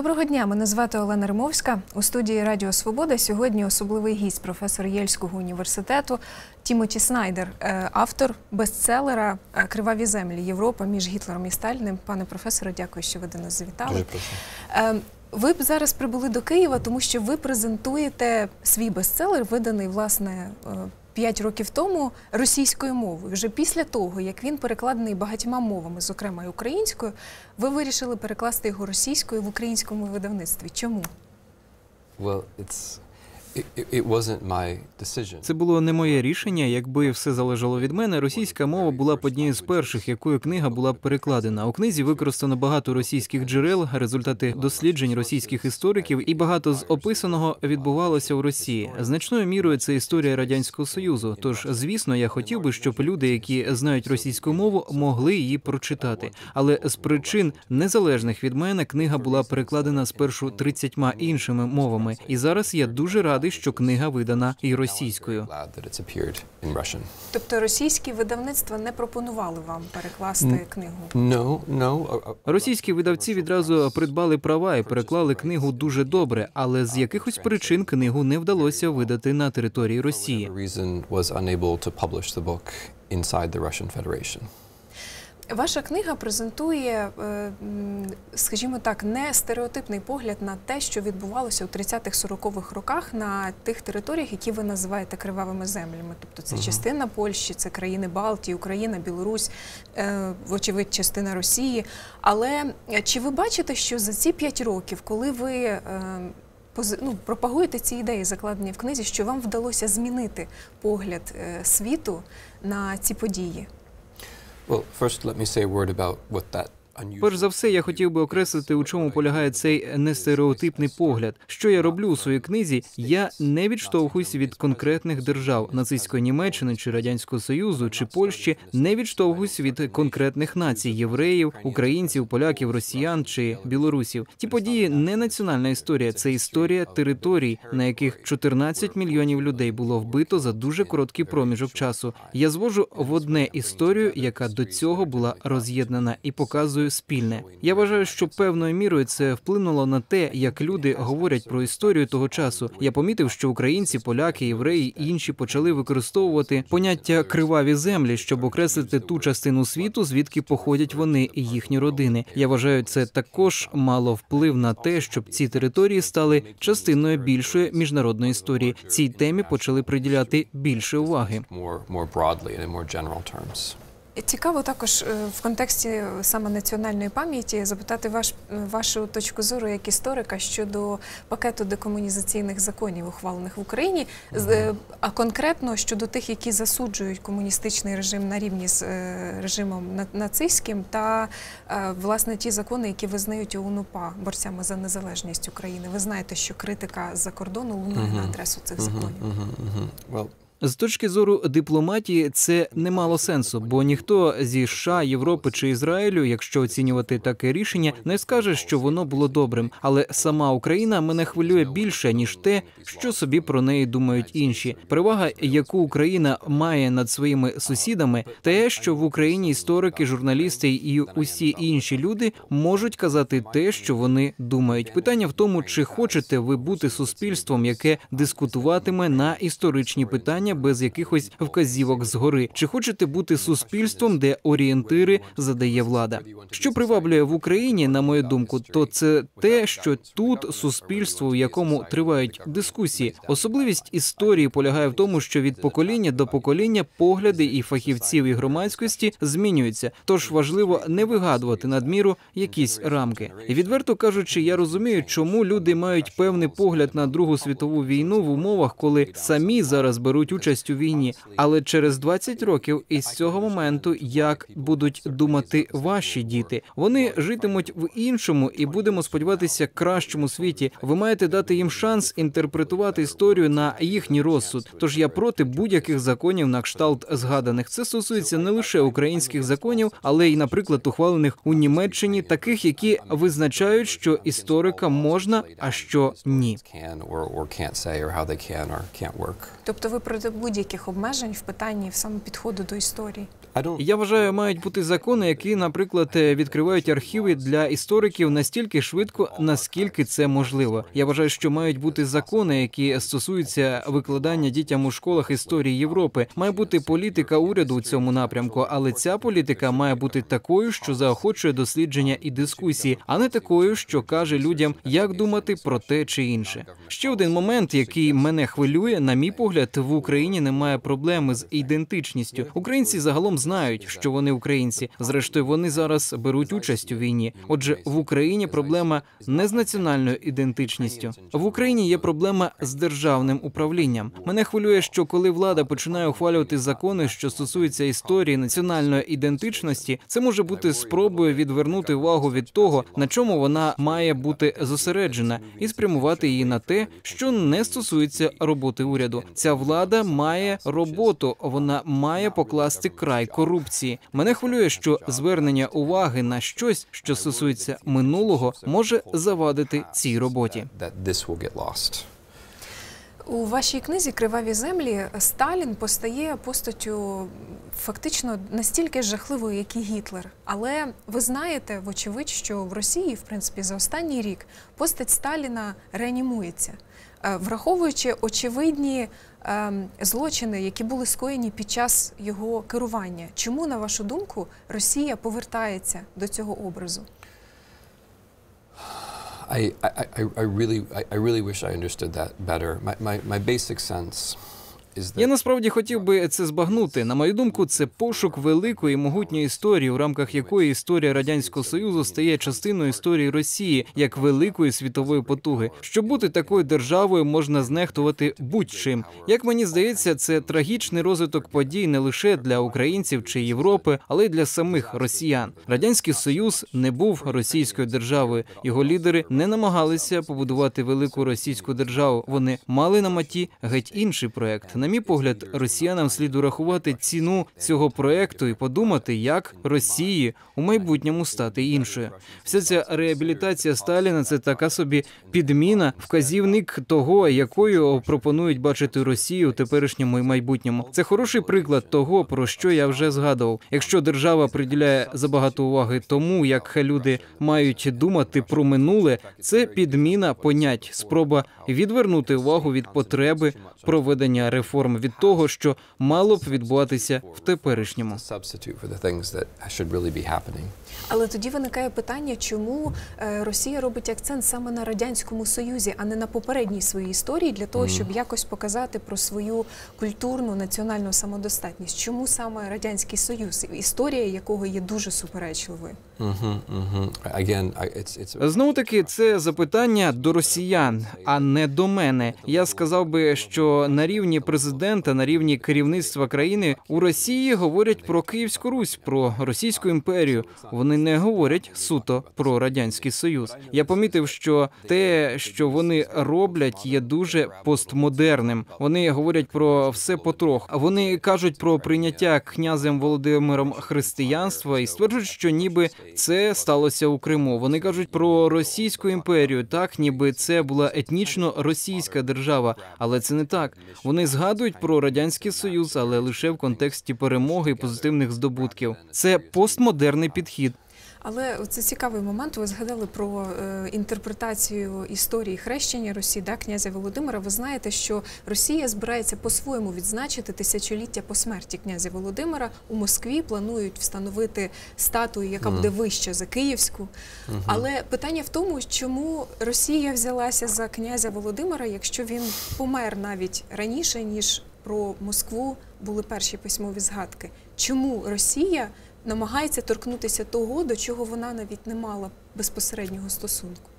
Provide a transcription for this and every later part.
Доброго дня, мене звати Олена Римовська. У студії Радіо Свобода сьогодні особливий гість, професор Єльського університету Тімоті Снайдер, е, автор бестселера е, Криваві землі Європа між Гітлером і Сталіним. Пане професоре, дякую, що ви до нас завітали. Дуже. Е, Ви б зараз прибули до Києва, тому що ви презентуєте свій бестселер, виданий власне. П'ять років тому російською мовою. Вже після того, як він перекладений багатьма мовами, зокрема й українською, ви вирішили перекласти його російською в українському видавництві. Чому? Well, it's Це було не моє рішення. Якби все залежало від мене, російська мова була б однією з перших, якою книга була б перекладена. У книзі використано багато російських джерел, результати досліджень російських істориків, і багато з описаного відбувалося у Росії. Значною мірою це історія радянського союзу. Тож, звісно, я хотів би, щоб люди, які знають російську мову, могли її прочитати. Але з причин незалежних від мене книга була перекладена спершу 30 іншими мовами. І зараз я дуже радий, що книга видана і російською. Тобто російські видавництва не пропонували вам перекласти книгу? No, no. uh, uh, Російські видавці відразу придбали права і переклали книгу дуже добре, але з якихось причин книгу не вдалося видати на території Росії. Inside the Russian Federation. Ваша книга презентує, е, скажімо так, не стереотипний погляд на те, що відбувалося у 30-х-40-х роках на тих територіях, які ви називаєте кривавими землями. Тобто це Мгм. частина Польщі, це країни Балтії, Україна, Білорусь, е, вочевидь, частина Росії. Але е, чи ви бачите, що за ці 5 років, коли ви ну, пропагуєте ці ідеї, закладені в книзі, що вам вдалося змінити погляд світу на ці події? Well, first, let me say a word about what that. Перш за все, я хотів би окреслити, у чому полягає цей нестереотипний погляд. Що я роблю у своїй книзі? Я не відштовхуюсь від конкретних держав нацистської Німеччини чи радянського союзу чи Польщі, не відштовхуюсь від конкретних націй євреїв, українців, поляків, росіян чи білорусів. Ті події не національна історія, це історія територій, на яких 14 мільйонів людей було вбито за дуже короткий проміжок часу. Я звожу в одне історію, яка до цього була роз'єднана, і показую спільне. Я вважаю, що певною мірою це вплинуло на те, як люди говорять про історію того часу. Я помітив, що українці, поляки, євреї і інші почали використовувати поняття криваві землі, щоб окреслити ту частину світу, звідки походять вони і їхні родини. Я вважаю, це також мало вплив на те, щоб ці території стали частиною більшої міжнародної історії. Цій темі почали приділяти більше уваги. Цікаво також е, в контексті саме національної пам'яті запитати ваш, вашу точку зору як історика щодо пакету декомунізаційних законів, ухвалених в Україні, е, а конкретно щодо тих, які засуджують комуністичний режим на рівні з е, режимом на- нацистським, та власне ті закони, які визнають ОУН-УПА борцями за незалежність України. Ви знаєте, що критика з-за кордону лунає на адресу цих законів. Well, З точки зору дипломатії, це не мало сенсу, бо ніхто зі США, Європи чи Ізраїлю, якщо оцінювати таке рішення, не скаже, що воно було добрим. Але сама Україна мене хвилює більше ніж те, що собі про неї думають інші. Перевага, яку Україна має над своїми сусідами, те, що в Україні історики, журналісти і усі інші люди можуть казати те, що вони думають. Питання в тому, чи хочете ви бути суспільством, яке дискутуватиме на історичні питання без якихось вказівок згори, чи хочете бути суспільством, де орієнтири задає влада. Що приваблює в Україні, на мою думку, то це те, що тут суспільство, в якому тривають дискусії. Особливість історії полягає в тому, що від покоління до покоління погляди і фахівців і громадськості змінюються. Тож важливо не вигадувати надміру якісь рамки. І відверто кажучи, я розумію, чому люди мають певний погляд на Другу світову війну в умовах, коли самі зараз беруть участь у війні. Але через 20 років із цього моменту, як будуть думати ваші діти, вони житимуть в іншому і будемо сподіватися кращому світі. Ви маєте дати їм шанс інтерпретувати історію на їхній розсуд. Тож я проти будь-яких законів на кшталт згаданих. Це стосується не лише українських законів, але й, наприклад, ухвалених у Німеччині, таких, які визначають, що історика можна, а що ні. Тобто ви проти будь-яких обмежень в питанні саме підходу до історії. Я вважаю, мають бути закони, які, наприклад, е, відкривають архіви для істориків настільки швидко, наскільки це можливо. Я вважаю, що мають бути закони, які стосуються викладання дітям у школах історії Європи. Має бути політика уряду у цьому напрямку, але ця політика має бути такою, що заохочує дослідження і дискусії, а не такою, що каже людям, як думати про те чи інше. Ще один момент, який мене хвилює, на мій погляд, в Україні немає проблеми з ідентичністю. Українці загалом знають, що вони українці. Зрештою, вони зараз беруть участь у війні. Отже, в Україні проблема не з національною ідентичністю. В Україні є проблема з державним управлінням. Мене хвилює, що коли влада починає ухвалювати закони, що стосуються історії національної ідентичності, це може бути спробою відвернути увагу від того, на чому вона має бути зосереджена, і спрямувати її на те, що не стосується роботи уряду. Ця влада має роботу, вона має покласти край корупції. Мене хвилює, що звернення уваги на щось, що стосується минулого, може завадити цій роботі. У вашій книзі Криваві землі Сталін постає постаттю фактично настільки жахливою, як і Гітлер. Але ви знаєте, вочевидь, що в Росії, в принципі, за останній рік постать Сталіна реанімується, враховуючи очевидні ем, злочини, які були скоєні під час його керування. Чому, на вашу думку, Росія повертається до цього образу? I, I, I, really I, really wish I understood that better. My, my, my basic sense Я насправді хотів би це збагнути. На мою думку, це пошук великої могутньої історії, у рамках якої історія радянського союзу стає частиною історії Росії як великої світової потуги. Щоб бути такою державою, можна знехтувати будь-чим. Як мені здається, це трагічний розвиток подій не лише для українців чи Європи, але й для самих росіян. Радянський Союз не був російською державою. Його лідери не намагалися побудувати велику російську державу. Вони мали на меті геть інший проект. На мій погляд, росіянам слід урахувати ціну цього проекту і подумати, як Росії у майбутньому стати іншою. Вся ця реабілітація Сталіна це така собі підміна, вказівник того, якою пропонують бачити Росію у теперішньому і майбутньому. Це хороший приклад того, про що я вже згадував. Якщо держава приділяє забагато уваги тому, як люди мають думати про минуле, це підміна понять, спроба відвернути увагу від потреби проведення реформ від того, що мало б відбуватися в теперішньому. Але тоді виникає питання, чому е, Росія робить акцент саме на радянському союзі, а не на попередній своїй історії, для того, щоб якось показати про свою культурну національну самодостатність. Чому саме радянський союз, історія якого є дуже суперечливою? It's Знову таки, це запитання до росіян, а не до мене. Я сказав би, що на рівні президента, на рівні керівництва країни у Росії говорять про Київську Русь, про Російську імперію. Вони не говорять суто про радянський союз. Я помітив, що те, що вони роблять, є дуже постмодерним. Вони говорять про все потрох. Вони кажуть про прийняття князем Володимиром християнства і стверджують, що ніби це сталося у Криму. Вони кажуть про Російську імперію, так ніби це була етнічно російська держава, але це не так. Вони згадують про радянський союз, але лише в контексті перемоги і позитивних здобутків. Це постмодерний підхід. Але це цікавий момент. Ви згадали про е, інтерпретацію історії хрещення Росії, да, князя Володимира. Ви знаєте, що Росія збирається по-своєму відзначити тисячоліття по смерті князя Володимира. У Москві планують встановити статую, яка буде вища за Київську. Але питання в тому, чому Росія взялася за князя Володимира, якщо він помер навіть раніше ніж про Москву були перші письмові згадки. Чому Росія намагається торкнутися того, до чого вона навіть не мала безпосереднього стосунку?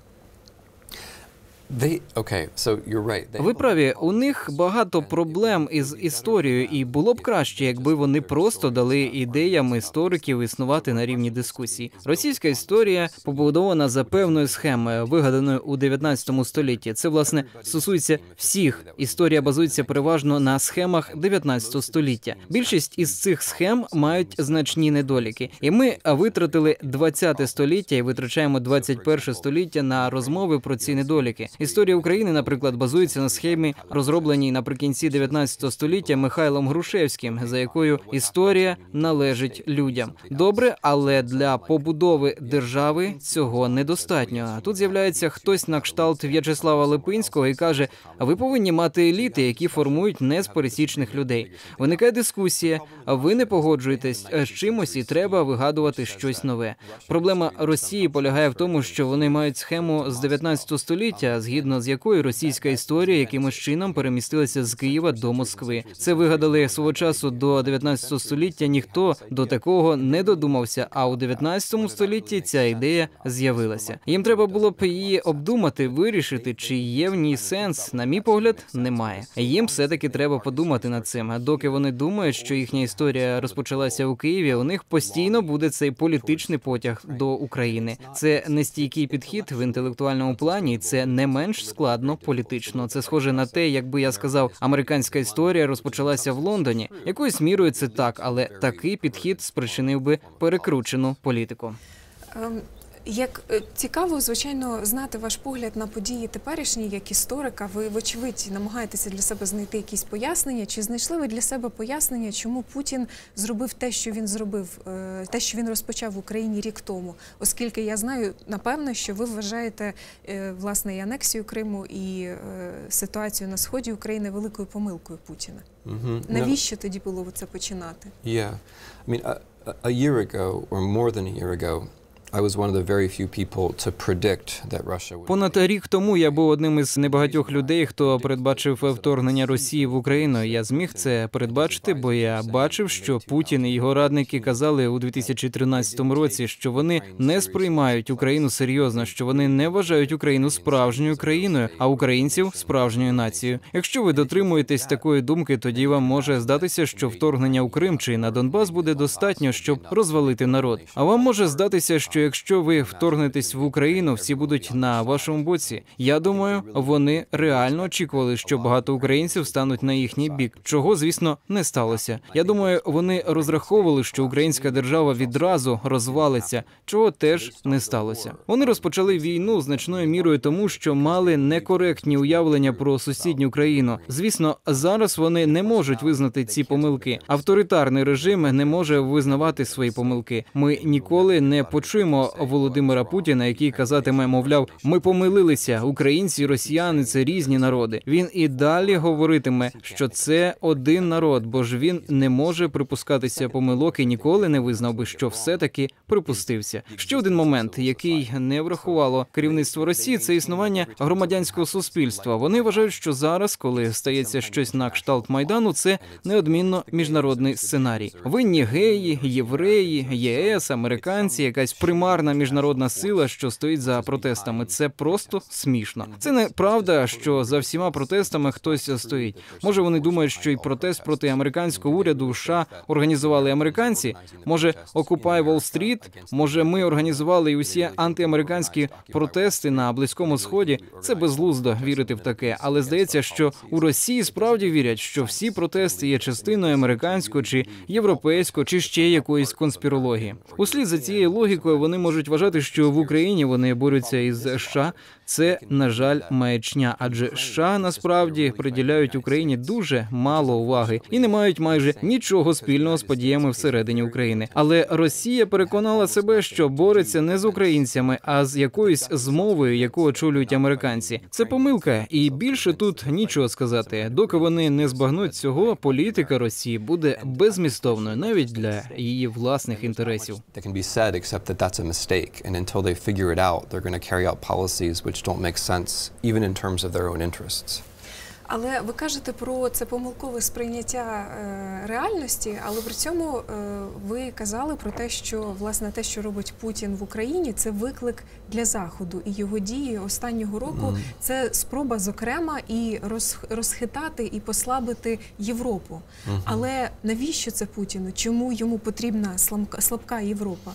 Ви праві, у них багато проблем із історією, і було б краще, якби вони просто дали ідеям істориків існувати на рівні дискусій. Російська історія побудована за певною схемою, вигаданою у 19 столітті. Це власне стосується всіх. Історія базується переважно на схемах 19 століття. Більшість із цих схем мають значні недоліки, і ми витратили 20 століття і витрачаємо 21 століття на розмови про ці недоліки. Історія України, наприклад, базується на схемі, розробленій наприкінці 19 століття Михайлом Грушевським, за якою історія належить людям. Добре, але для побудови держави цього недостатньо. Тут з'являється хтось на кшталт В'ячеслава Липинського і каже: ви повинні мати еліти, які формують не з пересічних людей. Виникає дискусія, ви не погоджуєтесь з чимось, і треба вигадувати щось нове. Проблема Росії полягає в тому, що вони мають схему з 19 століття, згідно з якою російська історія якимось чином перемістилася з Києва до Москви. Це вигадали свого часу до 19 століття. Ніхто до такого не додумався. А у 19 столітті ця ідея з'явилася. Їм треба було б її обдумати, вирішити, чи є в ній сенс. На мій погляд, немає. Їм все таки треба подумати над цим. Доки вони думають, що їхня історія розпочалася у Києві, у них постійно буде цей політичний потяг до України. Це нестійкий підхід в інтелектуальному плані. Це не менш складно політично. Це схоже на те, якби я сказав, американська історія розпочалася в Лондоні. Якоюсь мірою це так, але такий підхід спричинив би перекручену політику. Як е, цікаво, звичайно, знати ваш погляд на події теперішні, як історика. Ви, вочевидь, намагаєтеся для себе знайти якісь пояснення. Чи знайшли ви для себе пояснення, чому Путін зробив те, що він зробив, е, те, що він розпочав в Україні рік тому? Оскільки я знаю, напевно, що ви вважаєте е, власне і анексію Криму, і ситуацію на сході України великою помилкою Путіна. Mhm. No. Навіщо тоді було це починати? Yeah. I mean, a- a year ago, or more than a year ago, Понад рік тому я був одним із небагатьох людей, хто передбачив вторгнення Росії в Україну. Я зміг це передбачити, бо я бачив, що Путін і його радники казали у 2013 році, що вони не сприймають Україну серйозно, що вони не вважають Україну справжньою країною, а українців справжньою нацією. Якщо ви дотримуєтесь такої думки, тоді вам може здатися, що вторгнення у Крим чи на Донбас буде достатньо, щоб розвалити народ. А вам може здатися, що якщо ви вторгнетесь в Україну, всі будуть на вашому боці. Я думаю, вони реально очікували, що багато українців стануть на їхній бік, чого звісно не сталося. Я думаю, вони розраховували, що українська держава відразу розвалиться, чого теж не сталося. Вони розпочали війну значною мірою тому, що мали некоректні уявлення про сусідню країну. Звісно, зараз вони не можуть визнати ці помилки. Авторитарний режим не може визнавати свої помилки. Ми ніколи не почуємо Володимира Путіна, який казатиме, мовляв, ми помилилися. Українці росіяни це різні народи. Він і далі говоритиме, що це один народ, бо ж він не може припускатися помилок і ніколи не визнав би, що все таки припустився. Ще один момент, який не врахувало керівництво Росії, це існування громадянського суспільства. Вони вважають, що зараз, коли стається щось на кшталт майдану, це неодмінно міжнародний сценарій. Винні геї, євреї, ЄС, американці, якась примарна міжнародна сила, що стоїть за протестами. Це просто смішно. Це не правда, що за всіма протестами хтось стоїть. Може, вони думають, що і протест проти американського уряду США організували американці. Може, Occupy Wall Street? Може, ми організували і усі антиамериканські протести на близькому сході. Це безглуздо вірити в таке, але здається, що у Росії справді вірять, що всі протести є частиною американського чи європейського, чи ще якоїсь конспірології. Услід за цією логікою вони можуть вважати, що в Україні вони борються із США. Це на жаль маячня, адже США насправді приділяють Україні дуже мало уваги і не мають майже нічого спільного з подіями всередині України. Але Росія переконала себе, що бореться не з українцями, а з якоюсь змовою, яку очолюють американці. Це помилка, і більше тут нічого сказати. Доки вони не збагнуть цього, політика Росії буде безмістовною навіть для її власних інтересів. That can be said, except that that's a they which don't make sense, even in terms of their own interests. Але ви кажете про це помилкове сприйняття е, реальності, але при цьому е, ви казали про те, що власне те, що робить Путін в Україні, це виклик для заходу і його дії останнього року. Це спроба, зокрема, і роз, розхитати і послабити Європу. Але навіщо це Путіну? Чому йому потрібна слабка, слабка Європа?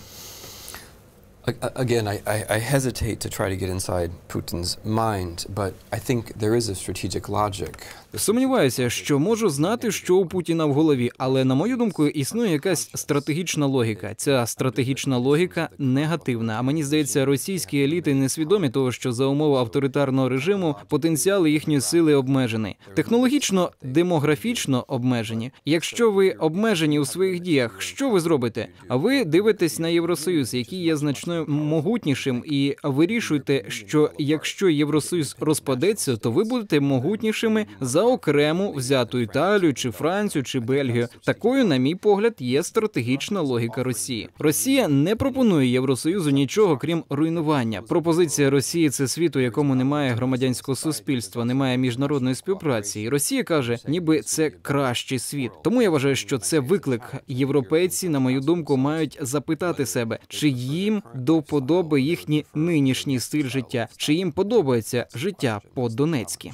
Again, I, I, hesitate to try to get inside Putin's mind, but I think there is a strategic logic. Сумніваюся, що можу знати, що у Путіна в голові, але на мою думку, існує якась стратегічна логіка. Ця стратегічна логіка негативна. А мені здається, російські еліти не свідомі того, що за умови авторитарного режиму потенціал їхньої сили обмежений, технологічно, демографічно обмежені. Якщо ви обмежені у своїх діях, що ви зробите? А ви дивитесь на Євросоюз, який є значно могутнішим, і вирішуєте, що якщо Євросоюз розпадеться, то ви будете могутнішими за окрему взяту Італію чи Францію чи Бельгію. Такою, на мій погляд, є стратегічна логіка Росії. Росія не пропонує Євросоюзу нічого крім руйнування. Пропозиція Росії це світ, у якому немає громадянського суспільства, немає міжнародної співпраці. І Росія каже, ніби це кращий світ. Тому я вважаю, що це виклик. Європейці, на мою думку, мають запитати себе, чи їм до подоби їхній нинішній стиль життя, чи їм подобається життя по-донецьки.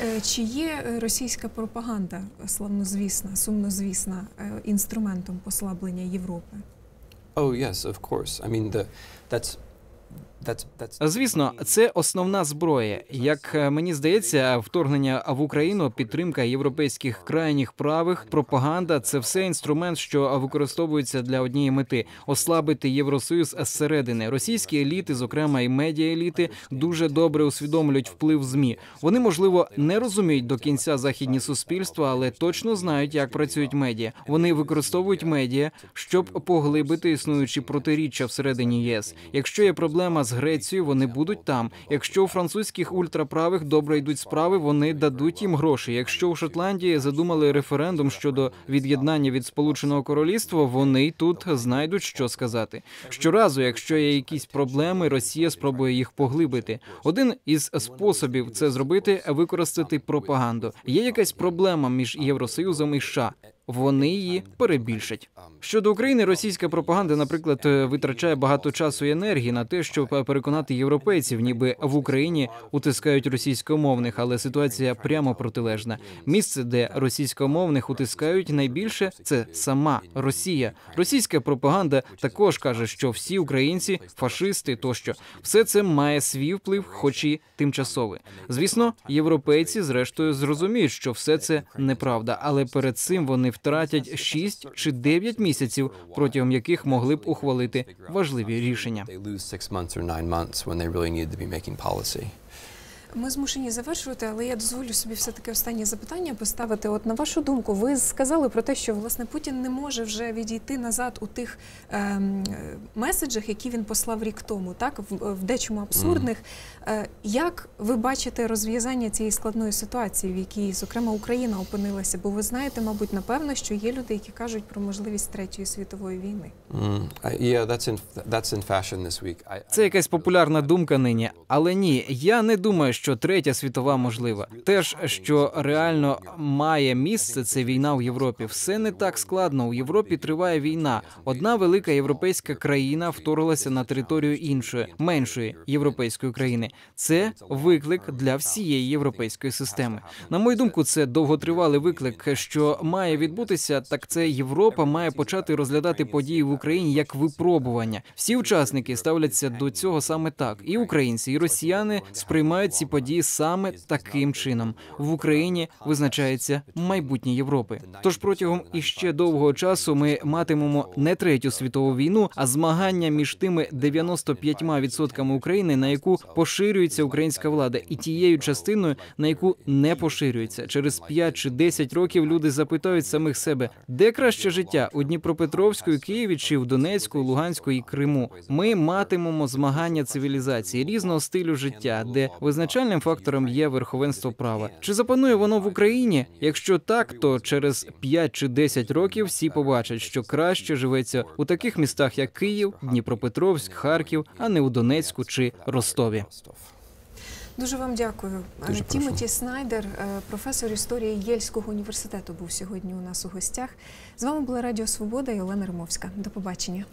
Е, Чи є російська пропаганда славнозвісна, сумнозвісна е, інструментом послаблення Європи? oh yes, of course. I mean the that's Звісно, це основна зброя. Як е, мені здається, вторгнення в Україну, підтримка європейських крайніх правих, пропаганда це все інструмент, що використовується для однієї мети ослабити Євросоюз зсередини. Російські еліти, зокрема і медіаеліти, дуже добре усвідомлюють вплив змі. Вони можливо не розуміють до кінця західні суспільства, але точно знають, як працюють медіа. Вони використовують медіа, щоб поглибити існуючі протиріччя всередині ЄС. Якщо є проблема з Грецією, вони будуть там. Якщо у французьких ультраправих добре йдуть справи, вони дадуть їм гроші. Якщо у Шотландії задумали референдум щодо від'єднання від Сполученого Королівства, вони тут знайдуть що сказати. Щоразу, якщо є якісь проблеми, Росія спробує їх поглибити. Один із способів це зробити використати пропаганду. Є якась проблема між Євросоюзом і США. Вони її перебільшать. Щодо України, російська пропаганда, наприклад, е, витрачає багато часу і енергії на те, щоб е, переконати європейців, ніби в Україні утискають російськомовних, але ситуація прямо протилежна. Місце, де російськомовних утискають найбільше, це сама Росія. Російська пропаганда також каже, що всі українці фашисти тощо. Все це має свій вплив, хоч і тимчасовий. Звісно, європейці зрештою зрозуміють, що все це неправда, але перед цим вони втратять 6 чи 9 місяців, протягом яких могли б ухвалити важливі рішення. Ми змушені завершувати, але я дозволю собі все таки останнє запитання поставити. От на вашу думку, ви сказали про те, що власне Путін не може вже відійти назад у тих ем, е, меседжах, які він послав рік тому, так в, в дечому абсурдних. Е, як ви бачите розв'язання цієї складної ситуації, в якій, зокрема, Україна опинилася? Бо ви знаєте, мабуть, напевно, що є люди, які кажуть про можливість третьої світової війни. Mm, yeah, that's in that's in fashion this week. I, Це якась популярна думка нині, але ні, я не думаю, що третя світова можлива. Теж що реально має місце, це війна в Європі. Все не так складно. У Європі триває війна. Одна велика європейська країна вторглася на територію іншої, меншої європейської країни. Це виклик для всієї європейської системи. На мою думку, це довготривалий виклик, що має відбутися. Так це Європа має почати розглядати події в Україні як випробування. Всі учасники ставляться до цього саме так. І українці, і росіяни сприймають ці події саме таким чином. В Україні визначається майбутнє Європи. Тож протягом іще довгого часу ми матимемо не третю світову війну, а змагання між тими 95% України, на яку поширюється українська влада, і тією частиною, на яку не поширюється. Через 5 чи 10 років люди запитають самих себе, де краще життя у Дніпропетровську, Києві чи в Донецьку, Луганську і Криму. Ми матимемо змагання цивілізації різного стилю життя, де визначальним фактором є верховенство права. Чи запанує воно в Україні? Якщо так, то через 5 чи 10 років всі побачать, що краще живеться у таких містах, як Київ, Дніпропетровськ, Харків, а не у Донецьку чи Ростові. Дуже вам дякую. Дуже Е, прошу. Тімоті Снайдер, е, професор історії Єльського університету, був сьогодні у нас у гостях. З вами була Радіо Свобода і Олена Римовська. До побачення.